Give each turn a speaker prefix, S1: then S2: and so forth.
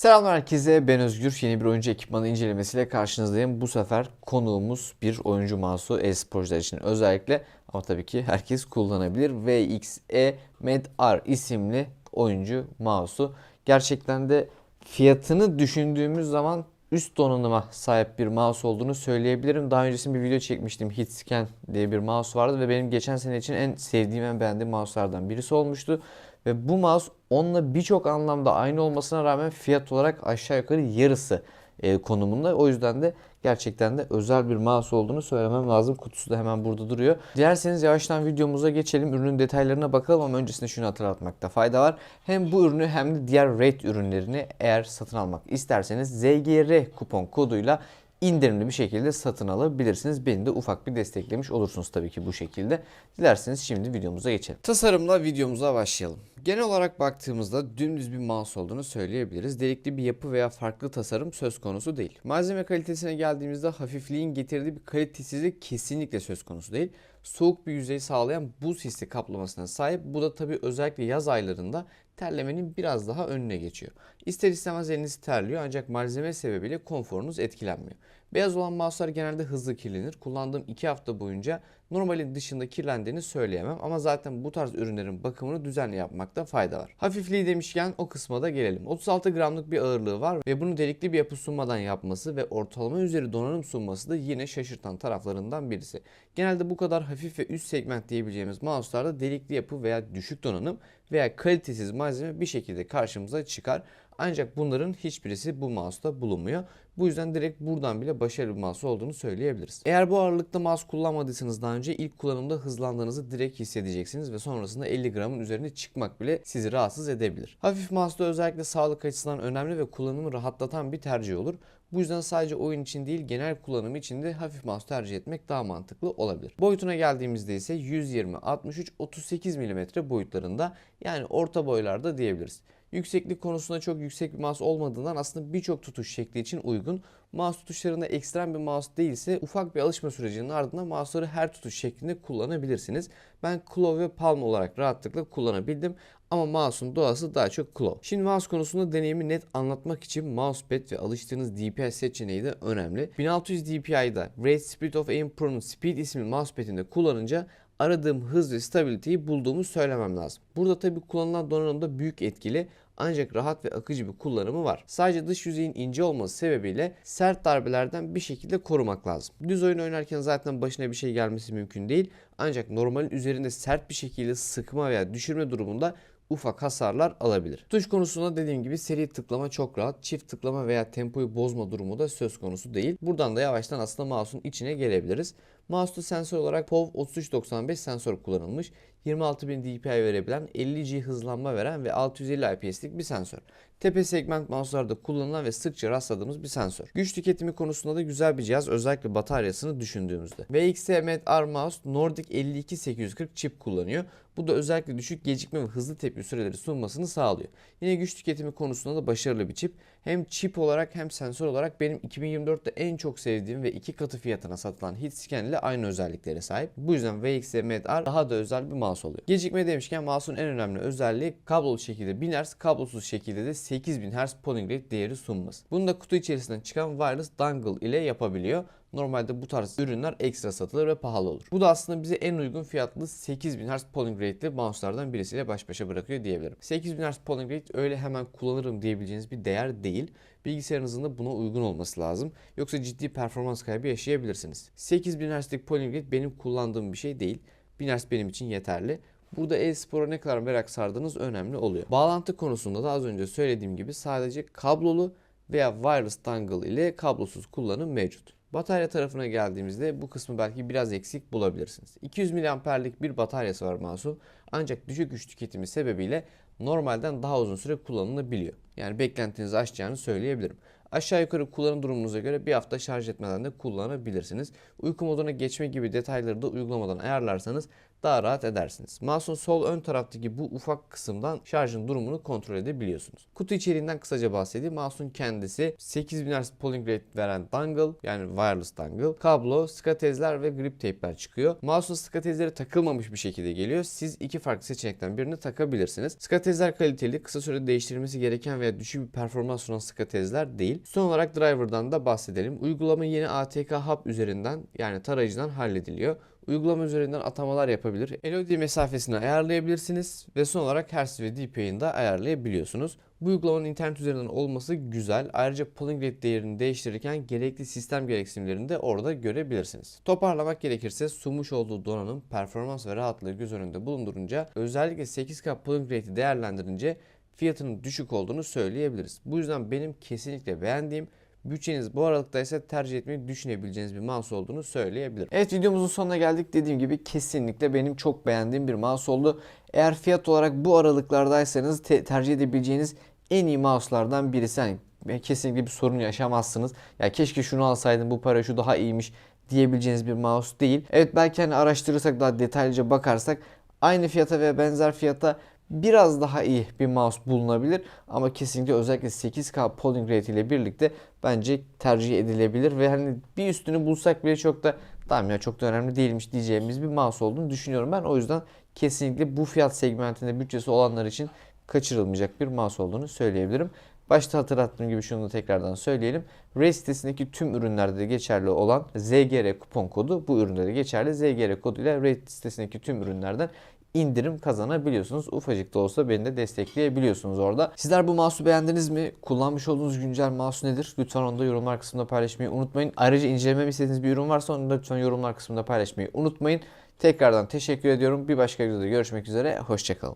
S1: Selamlar herkese ben Özgür. Yeni bir oyuncu ekipmanı incelemesiyle karşınızdayım. Bu sefer konuğumuz bir oyuncu mouse'u e-sporcular için özellikle ama tabii ki herkes kullanabilir. VXE Med R isimli oyuncu mouse'u. Gerçekten de fiyatını düşündüğümüz zaman üst donanıma sahip bir mouse olduğunu söyleyebilirim. Daha öncesinde bir video çekmiştim. Hitscan diye bir mouse vardı ve benim geçen sene için en sevdiğim, en beğendiğim mouse'lardan birisi olmuştu. Ve bu mouse onunla birçok anlamda aynı olmasına rağmen fiyat olarak aşağı yukarı yarısı e, konumunda. O yüzden de gerçekten de özel bir mouse olduğunu söylemem lazım. Kutusu da hemen burada duruyor. Dilerseniz yavaştan videomuza geçelim. Ürünün detaylarına bakalım ama öncesinde şunu hatırlatmakta fayda var. Hem bu ürünü hem de diğer Raid ürünlerini eğer satın almak isterseniz ZGR kupon koduyla indirimli bir şekilde satın alabilirsiniz. Beni de ufak bir desteklemiş olursunuz tabii ki bu şekilde. Dilerseniz şimdi videomuza geçelim. Tasarımla videomuza başlayalım. Genel olarak baktığımızda dümdüz bir mouse olduğunu söyleyebiliriz. Delikli bir yapı veya farklı tasarım söz konusu değil. Malzeme kalitesine geldiğimizde hafifliğin getirdiği bir kalitesizlik kesinlikle söz konusu değil. Soğuk bir yüzey sağlayan buz hissi kaplamasına sahip. Bu da tabii özellikle yaz aylarında terlemenin biraz daha önüne geçiyor. İster istemez eliniz terliyor ancak malzeme sebebiyle konforunuz etkilenmiyor. Beyaz olan mouse'lar genelde hızlı kirlenir. Kullandığım 2 hafta boyunca normalin dışında kirlendiğini söyleyemem ama zaten bu tarz ürünlerin bakımını düzenli yapmakta fayda var. Hafifliği demişken o kısma da gelelim. 36 gramlık bir ağırlığı var ve bunu delikli bir yapı sunmadan yapması ve ortalama üzeri donanım sunması da yine şaşırtan taraflarından birisi. Genelde bu kadar hafif ve üst segment diyebileceğimiz mouse'larda delikli yapı veya düşük donanım veya kalitesiz malzeme bir şekilde karşımıza çıkar. Ancak bunların hiçbirisi bu mouse'da bulunmuyor. Bu yüzden direkt buradan bile başarılı bir mouse olduğunu söyleyebiliriz. Eğer bu ağırlıkta mouse kullanmadıysanız daha önce ilk kullanımda hızlandığınızı direkt hissedeceksiniz ve sonrasında 50 gramın üzerine çıkmak bile sizi rahatsız edebilir. Hafif mouse'da özellikle sağlık açısından önemli ve kullanımı rahatlatan bir tercih olur. Bu yüzden sadece oyun için değil genel kullanım için de hafif mouse tercih etmek daha mantıklı olabilir. Boyutuna geldiğimizde ise 120, 63, 38 mm boyutlarında yani orta boylarda diyebiliriz. Yükseklik konusunda çok yüksek bir mouse olmadığından aslında birçok tutuş şekli için uygun. Mouse tutuşlarında ekstrem bir mouse değilse ufak bir alışma sürecinin ardından mouse'ları her tutuş şeklinde kullanabilirsiniz. Ben Claw ve Palm olarak rahatlıkla kullanabildim ama mouse'un doğası daha çok Claw. Şimdi mouse konusunda deneyimi net anlatmak için mousepad ve alıştığınız DPI seçeneği de önemli. 1600 DPI'da Rate Speed of Aim Pro'nun Speed isimli mousepad'inde kullanınca aradığım hız ve stabiliteyi bulduğumu söylemem lazım. Burada tabi kullanılan donanımda büyük etkili ancak rahat ve akıcı bir kullanımı var. Sadece dış yüzeyin ince olması sebebiyle sert darbelerden bir şekilde korumak lazım. Düz oyun oynarken zaten başına bir şey gelmesi mümkün değil. Ancak normalin üzerinde sert bir şekilde sıkma veya düşürme durumunda ufak hasarlar alabilir. Tuş konusunda dediğim gibi seri tıklama çok rahat. Çift tıklama veya tempoyu bozma durumu da söz konusu değil. Buradan da yavaştan aslında mouse'un içine gelebiliriz. Mouse'da sensör olarak POV 3395 sensör kullanılmış. 26000 dpi verebilen, 50G hızlanma veren ve 650 IPS'lik bir sensör. Tepe segment mouse'larda kullanılan ve sıkça rastladığımız bir sensör. Güç tüketimi konusunda da güzel bir cihaz özellikle bataryasını düşündüğümüzde. VXE Med R Mouse Nordic 52840 çip kullanıyor. Bu da özellikle düşük gecikme ve hızlı tepki süreleri sunmasını sağlıyor. Yine güç tüketimi konusunda da başarılı bir çip. Hem çip olarak hem sensör olarak benim 2024'te en çok sevdiğim ve iki katı fiyatına satılan Hitscan ile aynı özelliklere sahip. Bu yüzden VXE Med R daha da özel bir mouse oluyor. Gecikme demişken mouse'un en önemli özelliği kablolu şekilde 1000 Hz, kablosuz şekilde de 8000 Hz polling rate değeri sunması. Bunu da kutu içerisinden çıkan wireless dongle ile yapabiliyor. Normalde bu tarz ürünler ekstra satılır ve pahalı olur. Bu da aslında bize en uygun fiyatlı 8000 Hz polling rate'li mouse'lardan birisiyle baş başa bırakıyor diyebilirim. 8000 Hz polling rate öyle hemen kullanırım diyebileceğiniz bir değer değil. Bilgisayarınızın da buna uygun olması lazım. Yoksa ciddi performans kaybı yaşayabilirsiniz. 8000 Hz'lik polling rate benim kullandığım bir şey değil. 1000 Hz benim için yeterli. Burada e-spora ne kadar merak sardığınız önemli oluyor. Bağlantı konusunda da az önce söylediğim gibi sadece kablolu veya wireless dongle ile kablosuz kullanım mevcut. Batarya tarafına geldiğimizde bu kısmı belki biraz eksik bulabilirsiniz. 200 mAh'lik bir bataryası var mouse'un ancak düşük güç tüketimi sebebiyle normalden daha uzun süre kullanılabiliyor. Yani beklentinizi aşacağını söyleyebilirim. Aşağı yukarı kullanım durumunuza göre bir hafta şarj etmeden de kullanabilirsiniz. Uyku moduna geçme gibi detayları da uygulamadan ayarlarsanız daha rahat edersiniz. Mouse'un sol ön taraftaki bu ufak kısımdan şarjın durumunu kontrol edebiliyorsunuz. Kutu içeriğinden kısaca bahsedeyim. Mouse'un kendisi 8000 Hz polling rate veren dangle yani wireless dangle, kablo, skatezler ve grip tape'ler çıkıyor. Mouse'un skatezleri takılmamış bir şekilde geliyor. Siz iki farklı seçenekten birini takabilirsiniz. Skatezler kaliteli, kısa sürede değiştirilmesi gereken veya düşük bir performans sunan skatezler değil. Son olarak driver'dan da bahsedelim. Uygulama yeni ATK Hub üzerinden yani tarayıcıdan hallediliyor. Uygulama üzerinden atamalar yapabilir. LOD mesafesini ayarlayabilirsiniz ve son olarak Hertz ve DPI'ni de ayarlayabiliyorsunuz. Bu uygulamanın internet üzerinden olması güzel. Ayrıca polling rate değerini değiştirirken gerekli sistem gereksinimlerini de orada görebilirsiniz. Toparlamak gerekirse sunmuş olduğu donanım, performans ve rahatlığı göz önünde bulundurunca özellikle 8K polling rate'i değerlendirince fiyatının düşük olduğunu söyleyebiliriz. Bu yüzden benim kesinlikle beğendiğim bütçeniz bu aralıkta ise tercih etmeyi düşünebileceğiniz bir mouse olduğunu söyleyebilirim. Evet videomuzun sonuna geldik. Dediğim gibi kesinlikle benim çok beğendiğim bir mouse oldu. Eğer fiyat olarak bu aralıklardaysanız te- tercih edebileceğiniz en iyi mouse'lardan birisi. Yani kesinlikle bir sorun yaşamazsınız. Ya keşke şunu alsaydım bu para şu daha iyiymiş diyebileceğiniz bir mouse değil. Evet belki hani araştırırsak daha detaylıca bakarsak aynı fiyata ve benzer fiyata biraz daha iyi bir mouse bulunabilir ama kesinlikle özellikle 8K polling rate ile birlikte bence tercih edilebilir ve hani bir üstünü bulsak bile çok da tamam ya çok da önemli değilmiş diyeceğimiz bir mouse olduğunu düşünüyorum ben. O yüzden kesinlikle bu fiyat segmentinde bütçesi olanlar için kaçırılmayacak bir mouse olduğunu söyleyebilirim. Başta hatırlattığım gibi şunu da tekrardan söyleyelim. Ray sitesindeki tüm ürünlerde de geçerli olan ZGR kupon kodu bu üründe de geçerli. ZGR koduyla Ray sitesindeki tüm ürünlerden indirim kazanabiliyorsunuz. Ufacık da olsa beni de destekleyebiliyorsunuz orada. Sizler bu mouse'u beğendiniz mi? Kullanmış olduğunuz güncel mouse nedir? Lütfen onu da yorumlar kısmında paylaşmayı unutmayın. Ayrıca incelememi istediğiniz bir ürün varsa onu da lütfen yorumlar kısmında paylaşmayı unutmayın. Tekrardan teşekkür ediyorum. Bir başka videoda görüşmek üzere. Hoşçakalın.